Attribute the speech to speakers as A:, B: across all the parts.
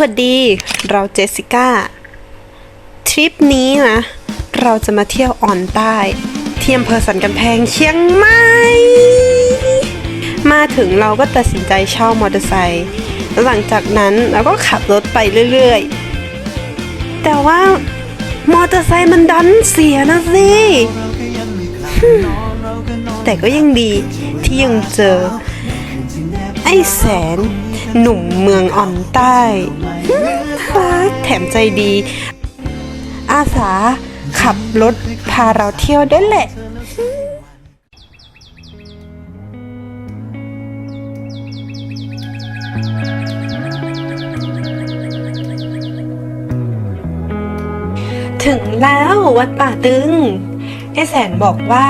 A: วัสดี เราเจสสิก้า ทริปนี้นะ เราจะมาเที่ยวอ่อนใต้ที่อำเภอสันกำแพงเชียงใหม่ มาถึงเราก็ตัดสินใจเช่ามอเตอร์ไซค์หลังจากนั้นเราก็ขับรถไปเรื่อยๆ แต่ว่ามอเตอร์ไซค์มันดันเสียนะสิ แต่ก็ยังดีที่ยังเจอ ไอ้แสน หนุ่มเมืองอ่อนใต้รักแถมใจดี อาสาขับรถพาเราเที่ยวได้แหละถึงแล้ววัดป่าตึงไอ้แสนบอกว่า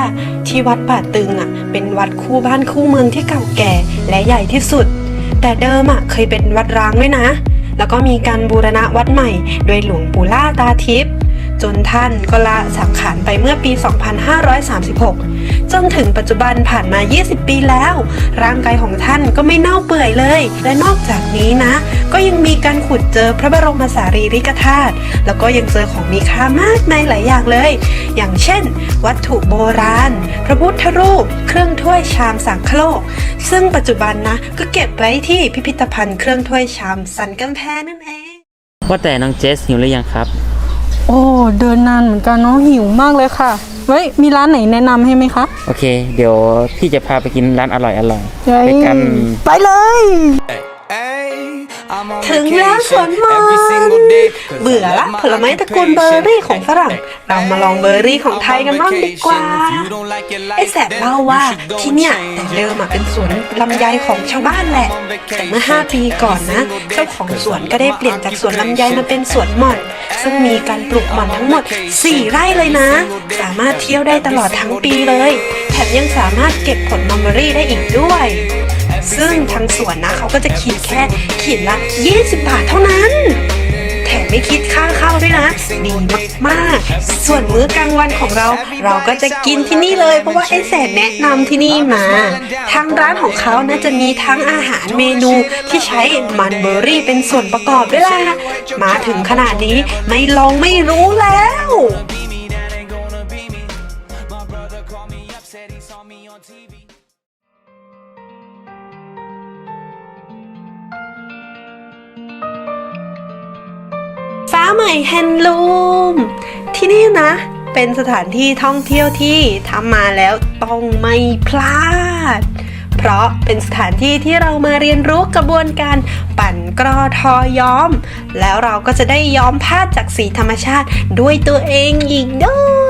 A: ที่วัดป่าตึงอะ เป็นวัดคู่บ้านคู่เมืองที่เก่าแก่และใหญ่ที่สุด แต่เดิมอะเคยเป็นวัดร้างด้วยนะ แล้วก็มีการบูรณะวัดใหม่ โดยหลวงปู่ล่าตาทิพย์ จนท่านก็ละสังขารไปเมื่อปี 2536 จนถึงปัจจุบันผ่านมา 20 ปีแล้ว ร่างกายของท่านก็ไม่เน่าเปื่อยเลย และนอกจากนี้นะ ก็ยังมีการขุดเจอพระบรมสารีริกธาตุแล้วก็ยังเจอของมีค่ามากมายหลายอย่างเลย อย่างเช่น วัตถุโบราณ พระพุทธรูป เครื่องถ้วยชามสังคโลก ซึ่งปัจจุบันนะก็เก็บไว้ที่พิพิธภัณฑ์เครื่องถ้วยชามสันกำแพงนั่นเอง
B: ว่าแต่น้องเจสหิวหรือยังครับ
C: โอ้เดินนานเหมือนกันเนาะหิวมากเลยค่ะเว้ยมีร้านไหนแนะนำให้ไหมคะ
B: โอเค เดี๋ยวพี่จะพาไปกินร้านอร่อยอร่อย
C: เฮ้ย
B: ไปกัน
C: ไปเลย
A: ถึงแล้วสวนมันเบื่อละผลไม้ตระกูลเบอร์รี่ของฝรั่ง เรามาลองเบอร์รี่ของไทยกันบ้างดีกว่า ไอ้แสบเล่าว่าที่เนี่ยแต่เดิมอะเป็นสวนลำไยของชาวบ้านแหละ แต่เมื่อ 5 ปีก่อนนะ เจ้าของสวนก็ได้เปลี่ยนจากสวนลำไยมาเป็นสวนหม่อน ซึ่งมีการปลูกหม่อนทั้งหมด 4 ไร่เลยนะ สามารถเที่ยวได้ตลอดทั้งปีเลย แถมยังสามารถเก็บผลมัลเบอรี่ได้อีกด้วย ซึ่งทางสวนนะเขาก็จะคิดแค่ขีดละ20 บาทเท่านั้น แถมไม่คิดค่าเข้าด้วยนะ ดีมากๆ ส่วนมื้อกลางวันของเรา เราก็จะกินที่นี่เลย เพราะว่าไอ้แสนแนะนำที่นี่มา ทางร้านของเขาน่าจะมีทั้งอาหารเมนูที่ใช้มันเบอร์รี่เป็นส่วนประกอบด้วยล่ะ มาถึงขนาดนี้ไม่ลองไม่รู้แล้ว ใหม่แฮนด์ลูมที่นี่นะ เป็นสถานที่ท่องเที่ยวที่ทำมาแล้วต้องไม่พลาด เพราะเป็นสถานที่ที่เรามาเรียนรู้กระบวนการปั่นกรอทอย้อม แล้วเราก็จะได้ย้อมผ้าจากสีธรรมชาติด้วยตัวเองอีกด้วย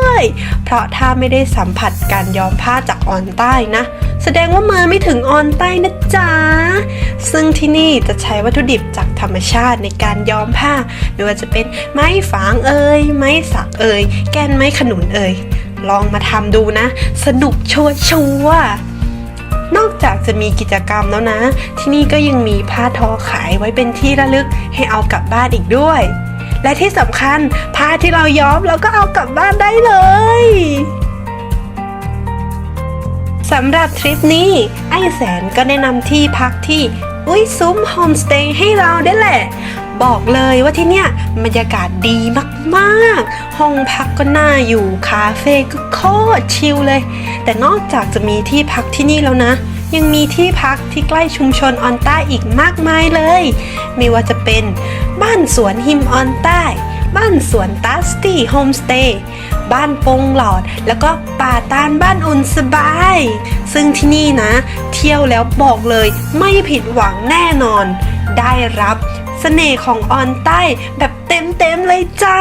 A: เพราะถ้าไม่ได้สัมผัสการย้อมผ้าจากออนใต้นะ แสดงว่ามาไม่ถึงออนใต้นะจ๊ะ ซึ่งที่นี่จะใช้วัตถุดิบจากธรรมชาติในการย้อมผ้า ไม่ว่าจะเป็นไม้ฝางเอ่ยไม้สักเอ่ยแกนไม้ขนุนเอ่ยลองมาทำดูนะ สนุกชัวชัวร์นอกจากจะมีกิจกรรมแล้วนะ ที่นี่ก็ยังมีผ้าทอขายไว้เป็นที่ระลึกให้เอากลับบ้านอีกด้วย และที่สำคัญผ้าที่เราย้อมเราก็เอากลับบ้านได้เลยสำหรับทริปนี้ ไอ้แสนก็แนะนำที่พักที่อุ้ยซุ้มโฮมสเตย์ให้เราได้แหละ บอกเลยว่าที่เนี่ยบรรยากาศดีมากๆ ห้องพักก็น่าอยู่ คาเฟ่ก็โคตรชิลเลย แต่นอกจากจะมีที่พักที่นี่แล้วนะ ยังมีที่พักที่ใกล้ชุมชนออนใต้อีกมากมายเลย ไม่ว่าจะเป็นบ้านสวนหิมออนใต้ บ้านสวนตัสตี้โฮมสเตย์ บ้านปงหลอด แล้วก็ป่าตานบ้านอุ่นสบาย ซึ่งที่นี่นะ เที่ยวแล้วบอกเลยไม่ผิดหวังแน่นอน ได้รับเสน่ห์ของออนใต้แบบเต็มๆเลยจ้า